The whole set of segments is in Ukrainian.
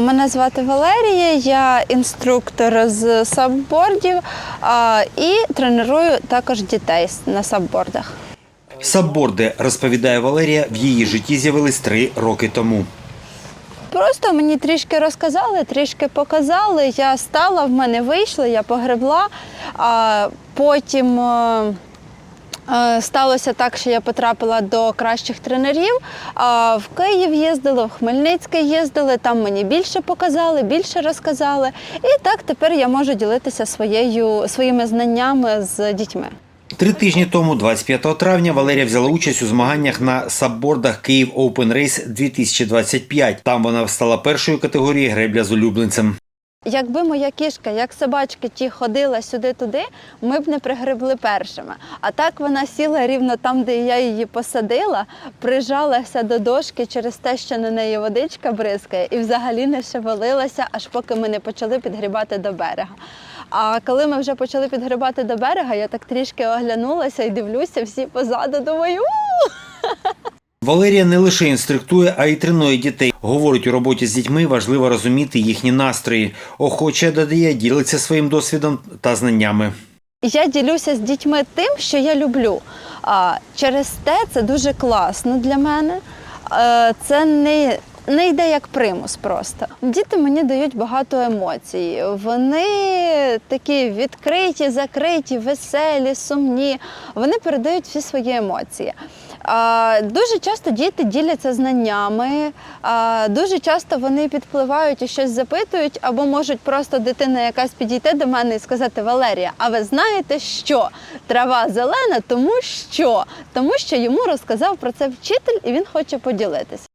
Мене звати Валерія, я інструктор з саббордів і треную також дітей на саббордах. Сабборди, розповідає Валерія, в її житті з'явились три роки тому. Просто мені трішки розказали, трішки показали. Я стала, в мене вийшло, я погребла. А потім е, сталося так, що я потрапила до кращих тренерів. В Київ їздили, в Хмельницький їздили, там мені більше показали, більше розказали. І так тепер я можу ділитися своєю, своїми знаннями з дітьми. Три тижні тому, 25 травня, Валерія взяла участь у змаганнях на саббордах Київ Open Race 2025. Там вона стала першою категорії гребля з улюбленцем. Якби моя кішка, як собачки, ті ходила сюди-туди, ми б не пригребли першими. А так вона сіла рівно там, де я її посадила, прижалася до дошки через те, що на неї водичка бризкає, і взагалі не шевелилася, аж поки ми не почали підгрібати до берега. А коли ми вже почали підгрібати до берега, я так трішки оглянулася і дивлюся, всі позаду думаю. «У!» Валерія не лише інструктує, а й тренує дітей. Говорить, у роботі з дітьми важливо розуміти їхні настрої. Охоче додає, ділиться своїм досвідом та знаннями. Я ділюся з дітьми тим, що я люблю. А через те це дуже класно для мене. Е, Це не, не йде як примус просто. Діти мені дають багато емоцій. Вони такі відкриті, закриті, веселі, сумні. Вони передають всі свої емоції. Дуже часто діти діляться знаннями, дуже часто вони підпливають і щось запитують, або можуть просто дитина якась підійти до мене і сказати: Валерія, а ви знаєте що? Трава зелена, тому що? Тому що йому розказав про це вчитель і він хоче поділитися.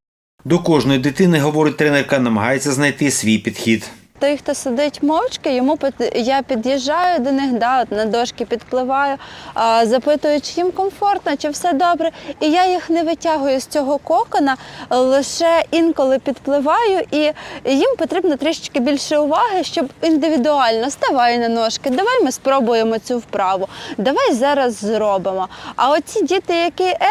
До кожної дитини, говорить тренерка, намагається знайти свій підхід. Той, хто сидить мовчки, йому я під'їжджаю до них, да, от на дошки підпливаю, а, запитую, чи їм комфортно, чи все добре. І я їх не витягую з цього кокона, лише інколи підпливаю, і їм потрібно трішечки більше уваги, щоб індивідуально ставай на ножки, давай ми спробуємо цю вправу, давай зараз зробимо. А оці діти, які е,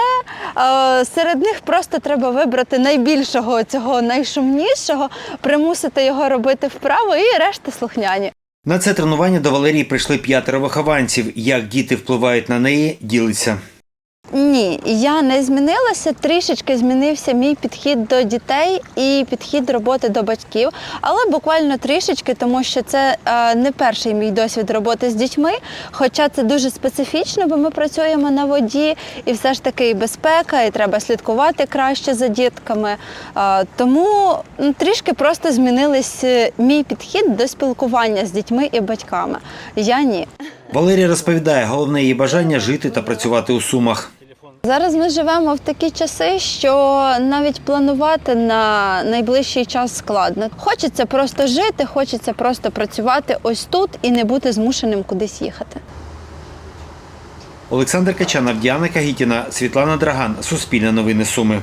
серед них просто треба вибрати найбільшого цього найшумнішого, примусити його робити вправу і решта слухняні. На це тренування до Валерії прийшли п'ятеро вихованців. Як діти впливають на неї, ділиться. Ні, я не змінилася. Трішечки змінився мій підхід до дітей і підхід роботи до батьків, але буквально трішечки, тому що це е, не перший мій досвід роботи з дітьми. Хоча це дуже специфічно, бо ми працюємо на воді, і все ж таки і безпека, і треба слідкувати краще за дітками. Е, тому м, трішки просто змінились е, мій підхід до спілкування з дітьми і батьками. Я ні. Валерія розповідає, головне її бажання жити та працювати у Сумах. Зараз ми живемо в такі часи, що навіть планувати на найближчий час складно. Хочеться просто жити, хочеться просто працювати ось тут і не бути змушеним кудись їхати. Олександр Качанов, Діана Кагітіна, Світлана Драган. Суспільне новини Суми.